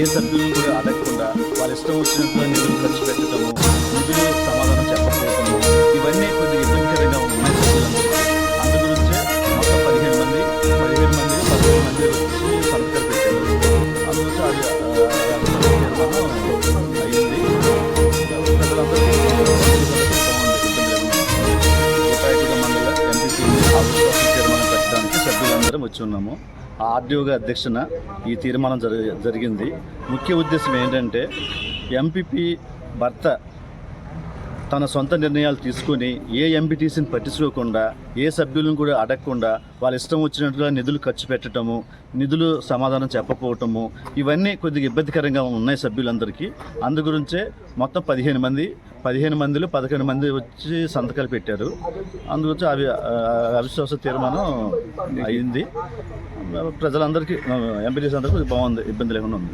ఏ సభ్యులను కూడా అడగకుండా వాళ్ళ ఇష్టం వచ్చినట్లు నిధులు ఖర్చు పెట్టడము వచ్చి ఉన్నాము. ఆ అధ్యక్షన ఈ తీర్మానం జరి జరిగింది. ముఖ్య ఉద్దేశం ఏంటంటే ఎంపీపీ భర్త తన సొంత నిర్ణయాలు తీసుకొని ఏ ఎంపీటీసీని పట్టించుకోకుండా ఏ సభ్యులను కూడా అడగకుండా వాళ్ళ ఇష్టం వచ్చినట్టుగా నిధులు ఖర్చు పెట్టడము నిధులు సమాధానం చెప్పకపోవటము ఇవన్నీ కొద్దిగా ఇబ్బందికరంగా ఉన్నాయి సభ్యులందరికీ. అందు గురించే మొత్తం పదిహేను మంది పదిహేను మందిలో పదకొండు మంది వచ్చి సంతకాలు పెట్టారు. అందుగురించి అవి అవిశ్వాస తీర్మానం అయింది. ప్రజలందరికీ ఎంపీటీసీ అందరికీ బాగుంది ఇబ్బంది లేకుండా ఉంది.